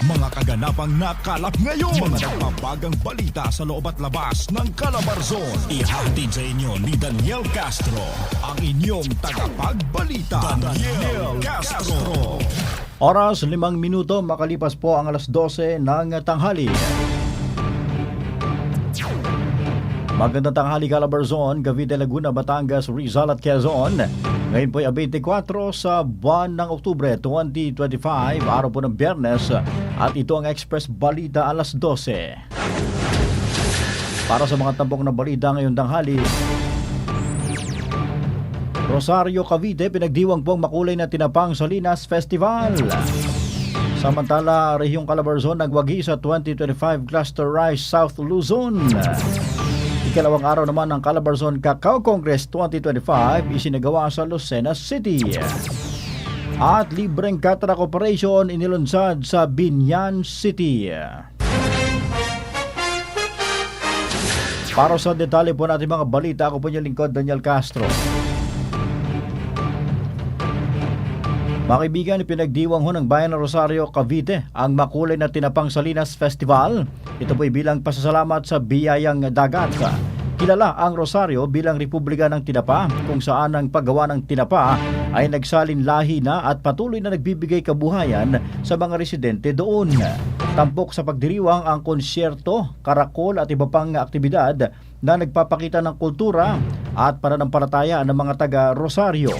Mga kaganapang nakalap ngayon. Mga nagpapagang balita sa loob at labas ng Calabarzon. Ihatid sa inyo ni Daniel Castro, ang inyong tagapagbalita. Daniel Castro. Oras, limang minuto, makalipas po ang alas 12 ng tanghali. Magandang tanghali Calabarzon, Cavite, Laguna, Batangas, Rizal at Quezon. Ngayon po ay 24 sa buwan ng Oktubre 2025, araw po ng Biyernes at ito ang Express Balita alas 12. Para sa mga tambok na balita ngayong tanghali, Rosario, Cavite, pinagdiwang po ang makulay na tinapang Salinas Festival. Samantala, Rehiyong Calabarzon nagwagi sa 2025 Cluster Rise South Luzon. Ikalawang araw naman ng Calabarzon Cacao Congress 2025 isinagawa sa Lucena City. At libreng cataract operation inilunsad sa Binyan City. Para sa detalye po natin mga balita, ako po yung lingkod Daniel Castro. Mga kaibigan, pinagdiwang ho ng Bayan ng Rosario, Cavite ang makulay na Tinapang Salinas Festival. Ito po ay bilang pasasalamat sa biyayang dagat. Kilala ang Rosario bilang Republika ng Tinapa kung saan ang paggawa ng tinapa ay nagsalin lahi na at patuloy na nagbibigay kabuhayan sa mga residente doon. Tampok sa pagdiriwang ang konsyerto, karakol at iba pang aktibidad na nagpapakita ng kultura at pananampalataya ng mga taga Rosario.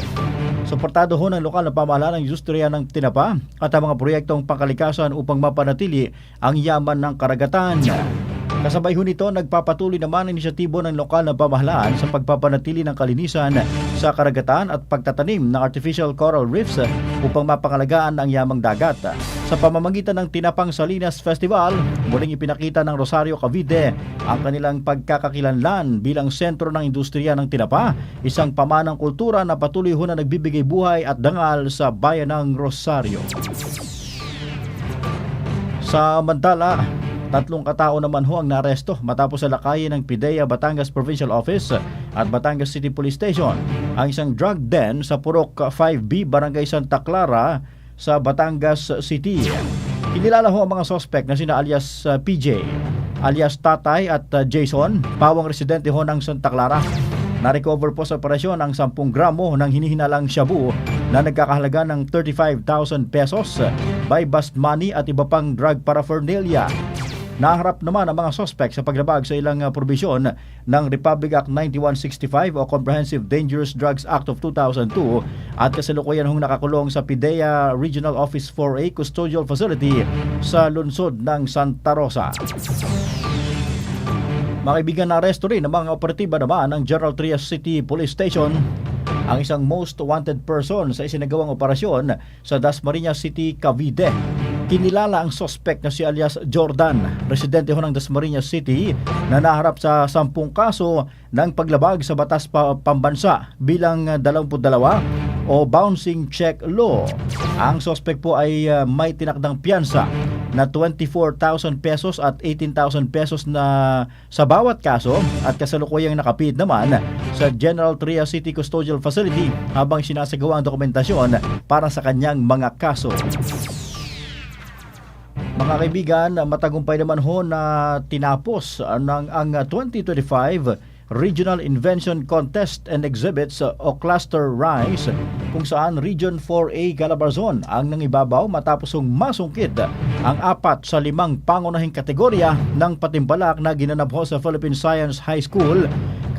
Suportado ho ng lokal na pamahalaan ng industriya ng tinapa at ang mga proyektong pangkalikasan upang mapanatili ang yaman ng karagatan. Kasabay ho nito, nagpapatuloy naman ang inisyatibo ng lokal na pamahalaan sa pagpapanatili ng kalinisan sa karagatan at pagtatanim ng artificial coral reefs upang mapangalagaan ang yamang dagat. Sa pamamagitan ng Tinapang Salinas Festival, muling ipinakita ng Rosario Cavite ang kanilang pagkakakilanlan bilang sentro ng industriya ng tinapa, isang pamanang kultura na patuloy ho na nagbibigay buhay at dangal sa bayan ng Rosario. Sa Mantala, tatlong katao naman ho ang naresto matapos sa ng PIDEA Batangas Provincial Office at Batangas City Police Station ang isang drug den sa Purok 5B, Barangay Santa Clara sa Batangas City. Kinilala ho ang mga sospek na sina alias uh, PJ, alias Tatay at uh, Jason, pawang residente ho ng Santa Clara. Na-recover po sa operasyon ang 10 gramo ng hinihinalang shabu na nagkakahalaga ng 35,000 pesos by bust money at iba pang drug paraphernalia. Naharap naman ang mga sospek sa paglabag sa ilang uh, probisyon ng Republic Act 9165 o Comprehensive Dangerous Drugs Act of 2002 at kasalukuyan hong nakakulong sa PIDEA Regional Office 4A Custodial Facility sa lungsod ng Santa Rosa. Mga kaibigan na aresto rin ng mga operatiba naman ng General Trias City Police Station ang isang most wanted person sa isinagawang operasyon sa Dasmariñas City, Cavite. Kinilala ang suspect na si alias Jordan, residente ho ng Dasmariñas City na naharap sa 10 kaso ng paglabag sa batas pa pambansa bilang 22 o bouncing check law. Ang suspect po ay uh, may tinakdang piyansa na 24,000 pesos at 18,000 pesos na sa bawat kaso at kasalukuyang nakapid naman sa General Trias City Custodial Facility habang sinasagawa ang dokumentasyon para sa kanyang mga kaso. Mga kaibigan, matagumpay naman ho na tinapos ng ang 2025 Regional Invention Contest and Exhibits o Cluster Rise kung saan Region 4A Calabarzon ang nangibabaw matapos masungkit ang apat sa limang pangunahing kategorya ng patimpalak na ginanap ho sa Philippine Science High School,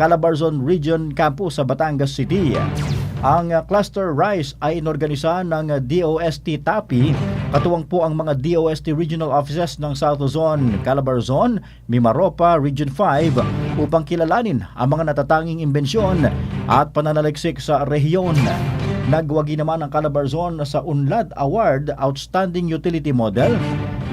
Calabarzon Region Campus sa Batangas City. Ang uh, Cluster Rise ay inorganisa ng uh, DOST TAPI, katuwang po ang mga DOST Regional Offices ng South Luzon, Calabarzon, Mimaropa, Region 5 upang kilalanin ang mga natatanging imbensyon at pananaliksik sa rehiyon. Nagwagi naman ang Calabarzon sa Unlad Award Outstanding Utility Model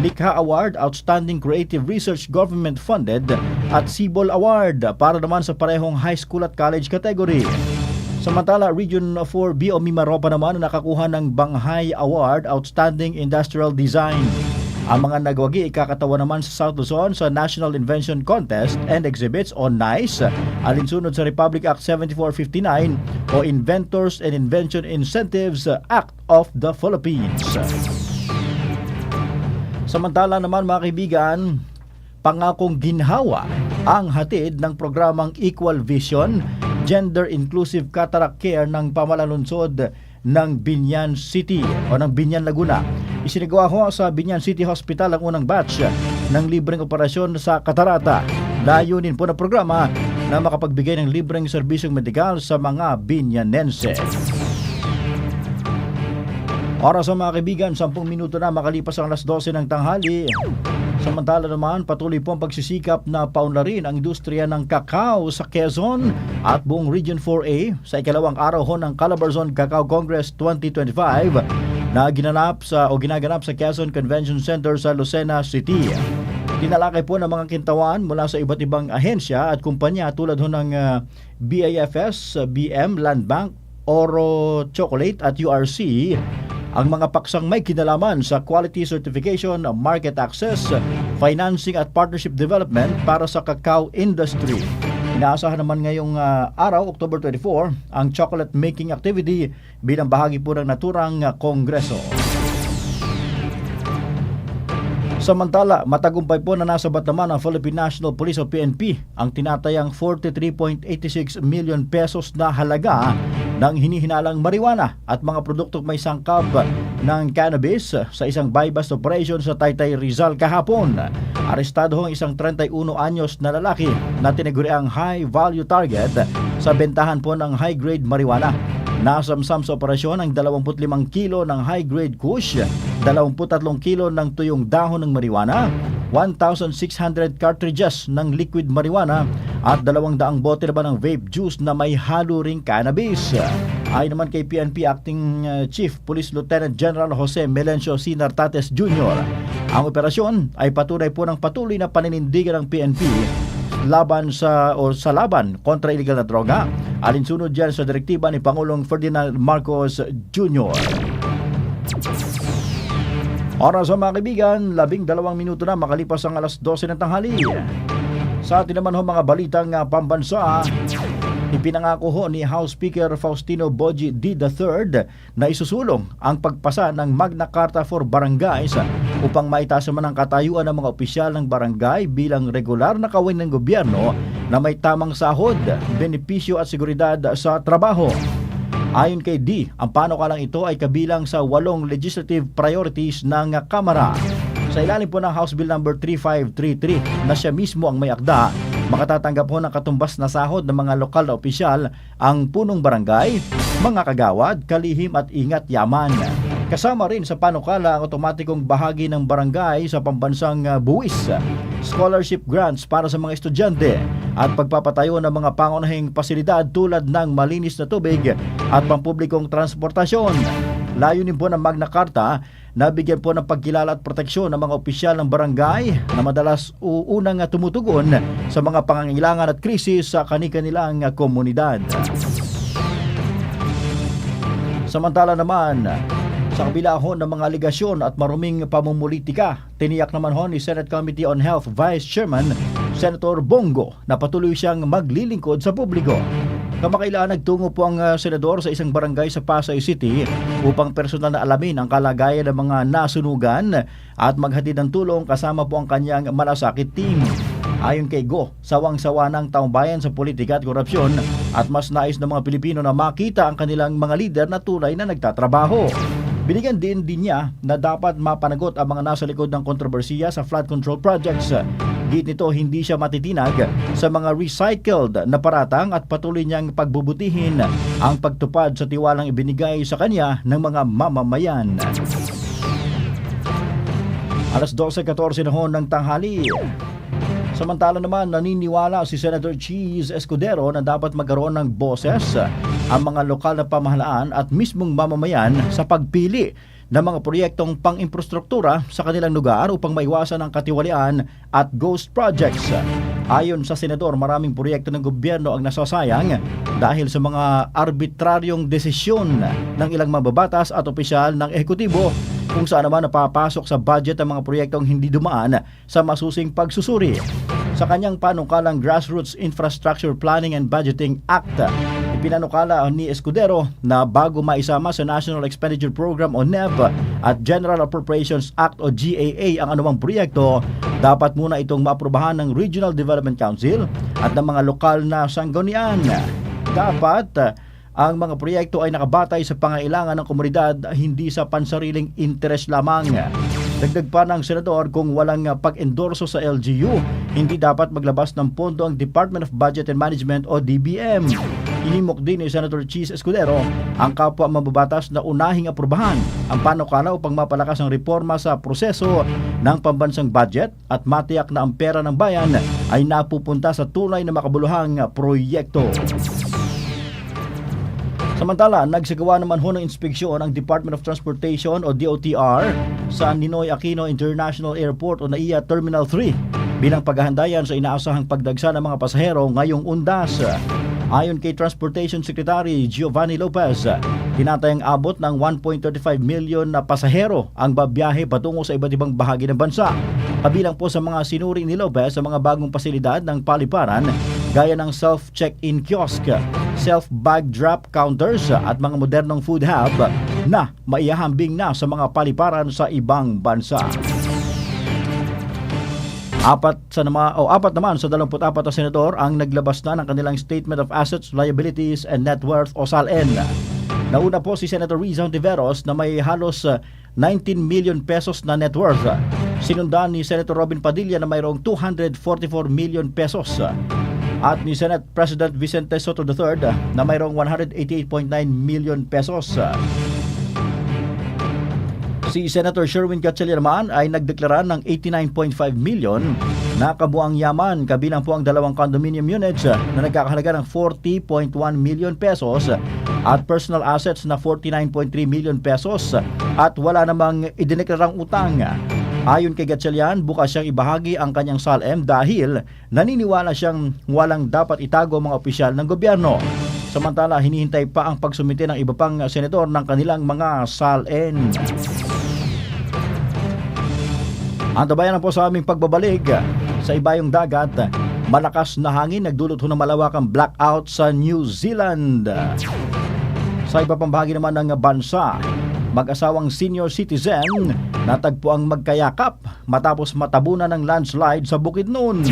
Likha Award, Outstanding Creative Research Government Funded at Sibol Award para naman sa parehong high school at college category. Samantala, Region 4 BO Mimaropa naman na nakakuha ng Banghay Award Outstanding Industrial Design. Ang mga nagwagi ikakatawa naman sa South Luzon sa National Invention Contest and Exhibits o NICE alinsunod sa Republic Act 7459 o Inventors and Invention Incentives Act of the Philippines. Samantala naman mga kaibigan, pangakong ginhawa ang hatid ng programang Equal Vision Gender Inclusive Cataract Care ng pamalalunsod ng Binyan City o ng Binyan Laguna. Isinagawa ho sa Binyan City Hospital ang unang batch ng libreng operasyon sa katarata. Layunin po ng programa na makapagbigay ng libreng serbisyong medikal sa mga Binyanense. Oras sa mga kaibigan, 10 minuto na makalipas ang alas 12 ng tanghali. Samantala naman, patuloy po ang pagsisikap na paunlarin ang industriya ng kakao sa Quezon at buong Region 4A sa ikalawang araw ho ng Calabarzon Cacao Congress 2025 na ginanap sa o ginaganap sa Quezon Convention Center sa Lucena City. Tinalakay po ng mga kintawan mula sa iba't ibang ahensya at kumpanya tulad ho ng ah, BAFS, BM, Land Bank, Oro Chocolate at URC ang mga paksang may kinalaman sa quality certification, market access, financing at partnership development para sa cacao industry. Inaasahan naman ngayong ah, araw, October 24, ang chocolate making activity bilang bahagi po ng naturang ah, kongreso. Samantala, matagumpay po na nasabat naman ng Philippine National Police o PNP ang tinatayang 43.86 million pesos na halaga ng hinihinalang marijuana at mga produktong may sangkap ng cannabis sa isang buy-bust operation sa Taytay Rizal kahapon. Arestado ang isang 31 anyos na lalaki na tinaguri ang high value target sa bentahan po ng high-grade marijuana. Nasamsam sa operasyon ang 25 kilo ng high-grade kush, 23 kilo ng tuyong dahon ng marijuana, 1,600 cartridges ng liquid marijuana at 200 bote naman ng vape juice na may halo ring cannabis. Ayon naman kay PNP Acting uh, Chief Police Lieutenant General Jose Melencio C. Nartates Jr., ang operasyon ay patunay po ng patuloy na paninindigan ng PNP laban sa o sa laban kontra illegal na droga alinsunod diyan sa direktiba ni Pangulong Ferdinand Marcos Jr. Oras mga kaibigan, labing dalawang minuto na makalipas ang alas 12 ng tanghali. Sa atin naman ho mga balitang pambansa, ipinangako ho ni House Speaker Faustino Boji D. III na isusulong ang pagpasa ng Magna Carta for Barangays upang maitaas naman ang katayuan ng mga opisyal ng barangay bilang regular na kawin ng gobyerno na may tamang sahod, benepisyo at seguridad sa trabaho. Ayon kay D, ang panukalang ito ay kabilang sa walong legislative priorities ng Kamara. Sa ilalim po ng House Bill number 3533 na siya mismo ang may akda, makatatanggap po ng katumbas na sahod ng mga lokal na opisyal ang punong barangay, mga kagawad, kalihim at ingat yaman. Kasama rin sa panukala ang otomatikong bahagi ng barangay sa pambansang uh, buwis, scholarship grants para sa mga estudyante at pagpapatayo ng mga pangunahing pasilidad tulad ng malinis na tubig at pampublikong transportasyon. Layunin po ng Magna Carta na bigyan po ng pagkilala at proteksyon ng mga opisyal ng barangay na madalas uunang tumutugon sa mga pangangailangan at krisis sa kani-kanilang komunidad. Samantala naman, sa kabila ho ng mga aligasyon at maruming pamumulitika, tiniyak naman ho ni Senate Committee on Health Vice Chairman Senator Bongo na patuloy siyang maglilingkod sa publiko. Kamakailan nagtungo po ang uh, senador sa isang barangay sa Pasay City upang personal na alamin ang kalagayan ng mga nasunugan at maghatid ng tulong kasama po ang kanyang malasakit team. Ayon kay Go, sawang-sawa ng taong bayan sa politika at korupsyon at mas nais ng mga Pilipino na makita ang kanilang mga lider na tunay na nagtatrabaho. Binigyan din din niya na dapat mapanagot ang mga nasa likod ng kontrobersiya sa flood control projects. Git nito hindi siya matitinag sa mga recycled na paratang at patuloy niyang pagbubutihin ang pagtupad sa tiwalang ibinigay sa kanya ng mga mamamayan. Alas 12.14 na ho ng tanghali. Samantala naman, naniniwala si Senator Cheese Escudero na dapat magkaroon ng boses ang mga lokal na pamahalaan at mismong mamamayan sa pagpili ng mga proyektong pang-infrastruktura sa kanilang lugar upang maiwasan ang katiwalian at ghost projects. Ayon sa senador, maraming proyekto ng gobyerno ang nasasayang dahil sa mga arbitraryong desisyon ng ilang mababatas at opisyal ng ehekutibo kung saan naman napapasok sa budget ang mga proyektong hindi dumaan sa masusing pagsusuri. Sa kanyang panukalang Grassroots Infrastructure Planning and Budgeting Act, ipinanukala ni Escudero na bago maisama sa National Expenditure Program o NEP at General Appropriations Act o GAA ang anumang proyekto, dapat muna itong maaprubahan ng Regional Development Council at ng mga lokal na sanggunian. Dapat ang mga proyekto ay nakabatay sa pangailangan ng komunidad hindi sa pansariling interes lamang. Dagdag pa ng senador kung walang pag-endorso sa LGU, hindi dapat maglabas ng pondo ang Department of Budget and Management o DBM. Inimok din ni Senator Cheese Escudero ang kapwa mababatas na unahing aprubahan ang panukala upang mapalakas ang reforma sa proseso ng pambansang budget at matiyak na ang pera ng bayan ay napupunta sa tunay na makabuluhang proyekto. Samantala, nagsagawa naman ho ng inspeksyon ang Department of Transportation o DOTR sa Ninoy Aquino International Airport o NAIA Terminal 3 bilang paghahandayan sa inaasahang pagdagsa ng mga pasahero ngayong undas. Ayon kay Transportation Secretary Giovanni Lopez, tinatayang abot ng 1.35 million na pasahero ang babiyahe patungo sa iba't ibang bahagi ng bansa. Kabilang po sa mga sinuri ni Lopez sa mga bagong pasilidad ng paliparan gaya ng self-check-in kiosk, self-bag drop counters at mga modernong food hub na maihahambing na sa mga paliparan sa ibang bansa. Apat sa nama, o apat naman sa 24 na senador ang naglabas na ng kanilang Statement of Assets, Liabilities and Net Worth o SALN. Nauna po si Senator Riza Ontiveros na may halos uh, 19 million pesos na net worth. Sinundan ni Senator Robin Padilla na mayroong 244 million pesos. At ni Senate President Vicente Soto III na mayroong 188.9 million pesos. Si Senator Sherwin Gatchalian naman ay nagdeklara ng 89.5 million na kabuang yaman kabilang po ang dalawang condominium units na nagkakahalaga ng 40.1 million pesos at personal assets na 49.3 million pesos at wala namang idineklarang utang. Ayon kay Gatchalian, bukas siyang ibahagi ang kanyang SALM dahil naniniwala siyang walang dapat itago mga opisyal ng gobyerno. Samantala, hinihintay pa ang pagsumite ng iba pang senador ng kanilang mga SALN. Antabayan po sa aming pagbabalik sa ibayong dagat. Malakas na hangin nagdulot ng malawakang blackout sa New Zealand. Sa iba pang bahagi naman ng bansa, mag-asawang senior citizen natagpo ang magkayakap matapos matabunan ng landslide sa Bukidnon.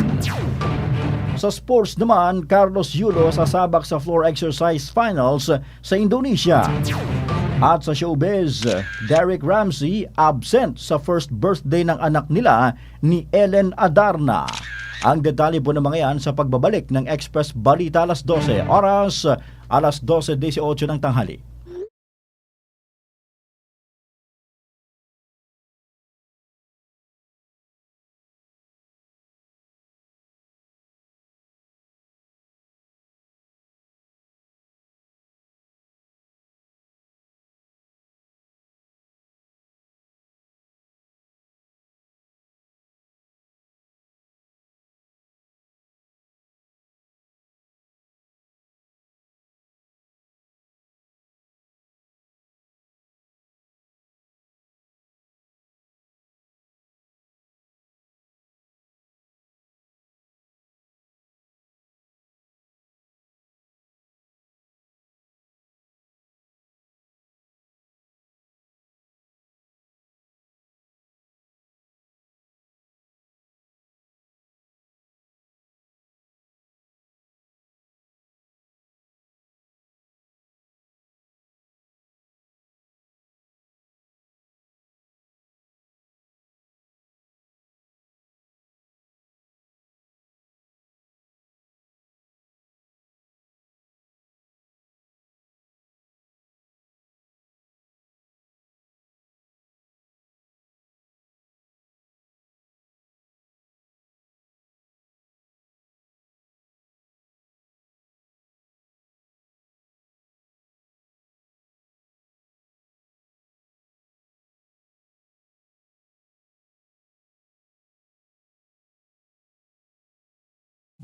Sa sports naman, Carlos Yulo sasabak sa floor exercise finals sa Indonesia. At sa showbiz, Derek Ramsey absent sa first birthday ng anak nila ni Ellen Adarna. Ang detalye po ng mga yan sa pagbabalik ng Express Balita alas 12 oras alas 12.18 ng tanghali.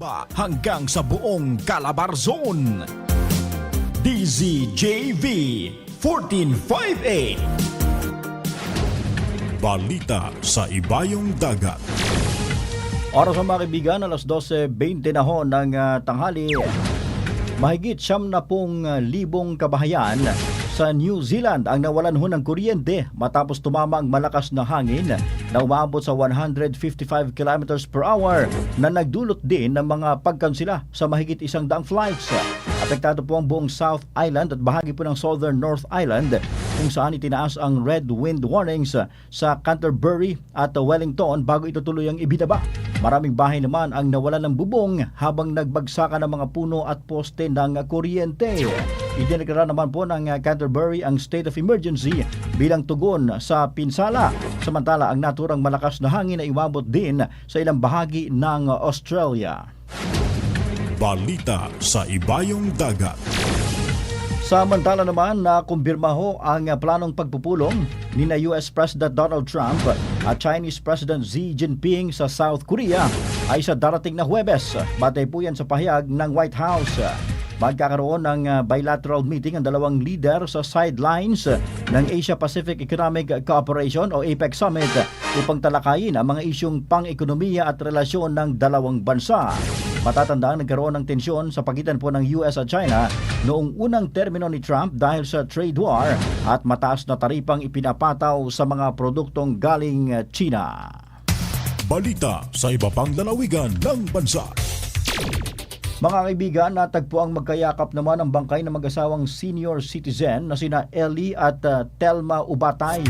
Ba hanggang sa buong Calabarzon. DZJV 1458 Balita sa Ibayong Dagat Oras ang mga kaibigan, alas 12.20 na ho ng ah, tanghali. Mahigit siyam na pong ah, libong kabahayan sa New Zealand ang nawalan ho ng kuryente matapos tumama ang malakas na hangin na umabot sa 155 kilometers per hour na nagdulot din ng mga pagkansila sa mahigit isang daang flights. Apektado po ang buong South Island at bahagi po ng Southern North Island kung saan itinaas ang red wind warnings sa Canterbury at Wellington bago ito tuloy ang ibinaba. Maraming bahay naman ang nawalan ng bubong habang nagbagsakan ng mga puno at poste ng kuryente. Idineklara naman po ng Canterbury ang state of emergency bilang tugon sa pinsala. Samantala ang naturang malakas na hangin ay umabot din sa ilang bahagi ng Australia. Balita sa Ibayong Dagat Samantala naman na kumbirma ho ang planong pagpupulong ni na US President Donald Trump at Chinese President Xi Jinping sa South Korea ay sa darating na Huwebes. Batay po yan sa pahayag ng White House. Magkakaroon ng uh, bilateral meeting ang dalawang leader sa sidelines ng Asia-Pacific Economic Cooperation o APEC Summit upang talakayin ang mga isyong pang-ekonomiya at relasyon ng dalawang bansa. Matatandaan nagkaroon ng tensyon sa pagitan po ng US at China noong unang termino ni Trump dahil sa trade war at mataas na taripang ipinapataw sa mga produktong galing uh, China. Balita sa iba pang lalawigan ng bansa Mga kaibigan, natagpo ang magkayakap naman ang bangkay ng mag-asawang senior citizen na sina Ellie at uh, Telma Ubatay.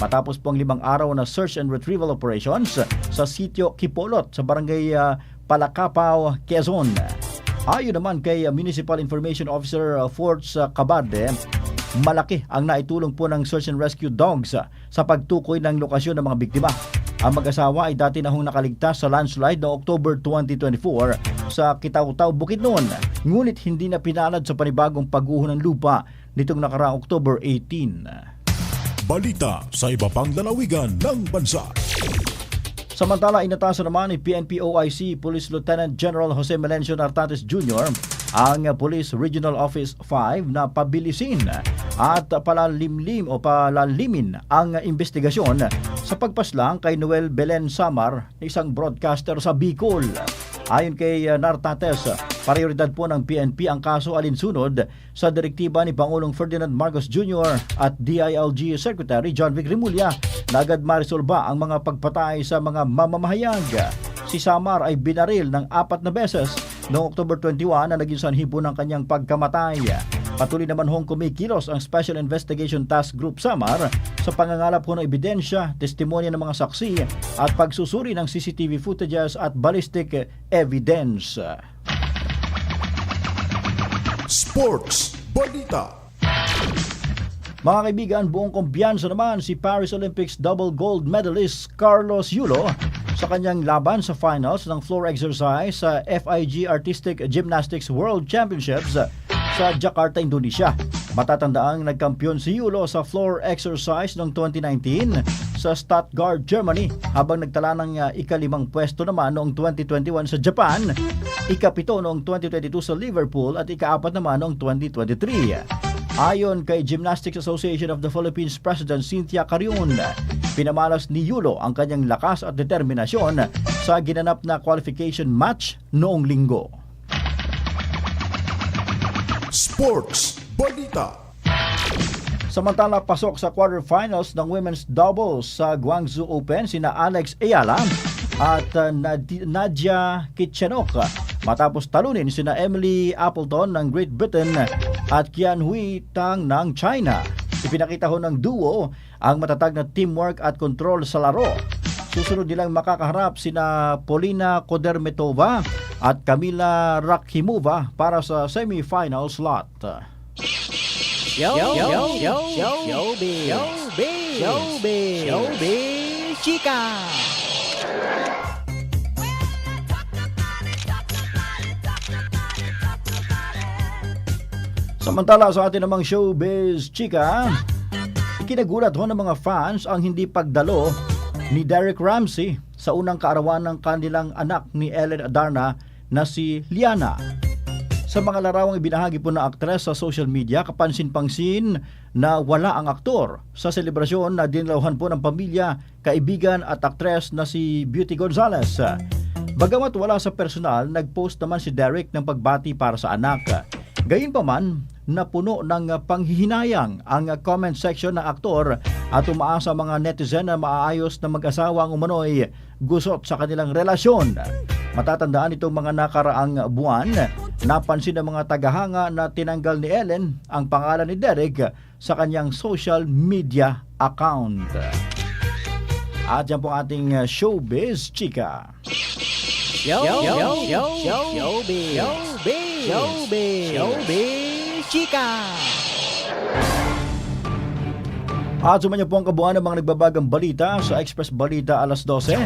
Matapos po ang limang araw na search and retrieval operations sa sitio Kipolot sa barangay uh, Palakapaw, Quezon. Ayon naman kay Municipal Information Officer uh, Forts uh, Cabade, malaki ang naitulong po ng search and rescue dogs sa pagtukoy ng lokasyon ng mga biktima. Ang mag-asawa ay dati na hong nakaligtas sa landslide noong October 2024 sa Kitaw-Taw, Bukidnon. Ngunit hindi na pinalad sa panibagong pagguho ng lupa nitong nakaraang October 18. Balita sa iba pang lalawigan ng bansa Samantala, inatasan naman ni PNP OIC Police Lieutenant General Jose Melencio Nartates Jr. ang Police Regional Office 5 na pabilisin at palalimlim o palalimin ang investigasyon sa pagpaslang kay Noel Belen Samar, isang broadcaster sa Bicol. Ayon kay uh, Nartates, prioridad po ng PNP ang kaso alinsunod sa direktiba ni Pangulong Ferdinand Marcos Jr. at DILG Secretary John Vic Rimulya na agad marisolba ang mga pagpatay sa mga mamamahayag. Si Samar ay binaril ng apat na beses noong October 21 na naging sanhi po ng kanyang pagkamatay. Patuloy naman hong kumikilos ang Special Investigation Task Group Samar sa pangangalap po ng ebidensya, testimonya ng mga saksi at pagsusuri ng CCTV footages at ballistic evidence. Sports Balita Mga kaibigan, buong kumpiyansa naman si Paris Olympics double gold medalist Carlos Yulo sa kanyang laban sa finals ng floor exercise sa FIG Artistic Gymnastics World Championships sa Jakarta, Indonesia. Matatandaan nagkampiyon si Yulo sa floor exercise noong 2019 sa Stuttgart, Germany habang nagtala ng uh, ikalimang pwesto naman noong 2021 sa Japan, ikapito noong 2022 sa Liverpool at ikaapat naman noong 2023. Ayon kay Gymnastics Association of the Philippines President Cynthia Carion, pinamalas ni Yulo ang kanyang lakas at determinasyon sa ginanap na qualification match noong linggo. Sports Balita Samantala pasok sa quarterfinals ng women's doubles sa Guangzhou Open sina Alex Ayala at uh, Nad- Nadia Kitchenok matapos talunin sina Emily Appleton ng Great Britain at Qian Hui Tang ng China. Ipinakita ho ng duo ang matatag na teamwork at control sa laro. Susunod nilang makakaharap sina Polina Kodermetova at Kamila Rakhimova para sa semifinal slot. Yo, yo, yo, yo, yo, showbiz, showbiz, showbiz, showbiz, chika. Samantala sa atin namang showbiz chika, ikinagulat ho ng mga fans ang hindi pagdalo ni Derek Ramsey sa unang kaarawan ng kanilang anak ni Ellen Adarna na si Liana. Sa mga larawang ibinahagi po ng aktres sa social media, kapansin-pangsin na wala ang aktor sa selebrasyon na dinilawhan po ng pamilya, kaibigan at aktres na si Beauty Gonzales. Bagamat wala sa personal, nagpost naman si Derek ng pagbati para sa anak. Gayunpaman, napuno ng panghihinayang ang comment section ng aktor at umaasa mga netizen na maaayos na mag-asawa ang umano'y gusot sa kanilang relasyon. Matatandaan itong mga nakaraang buwan, napansin ng mga tagahanga na tinanggal ni Ellen ang pangalan ni Derek sa kanyang social media account. At yan po ating showbiz chika. Yo, yo, yo, yo, showbiz. Showbiz. Showbiz. Showbiz. Chika. At sumanyo po ang kabuuan ng mga nagbabagang balita sa Express Balita alas 12.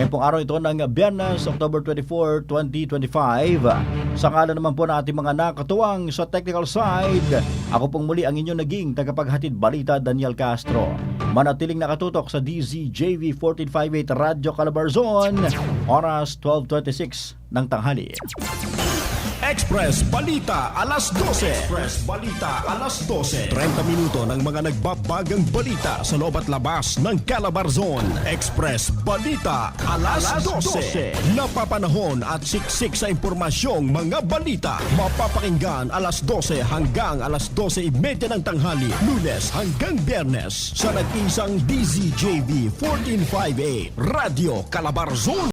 Ngayon pong araw ito ng Biyernes, October 24, 2025. Sa ngala naman po ng ating mga nakatuwang sa technical side, ako pong muli ang inyong naging tagapaghatid balita Daniel Castro. Manatiling nakatutok sa DZJV 1458 Radyo Calabarzon, oras 12.26 ng tanghali. Express Balita alas 12. Express Balita alas 12. 30 minuto ng mga nagbabagang balita sa loob at labas ng Calabarzon. Express Balita alas 12. Napapanahon at siksik sa impormasyong mga balita. Mapapakinggan alas 12 hanggang alas 12.30 ng tanghali. Lunes hanggang Biyernes sa nag-isang DZJV 1458 Radio Calabarzon.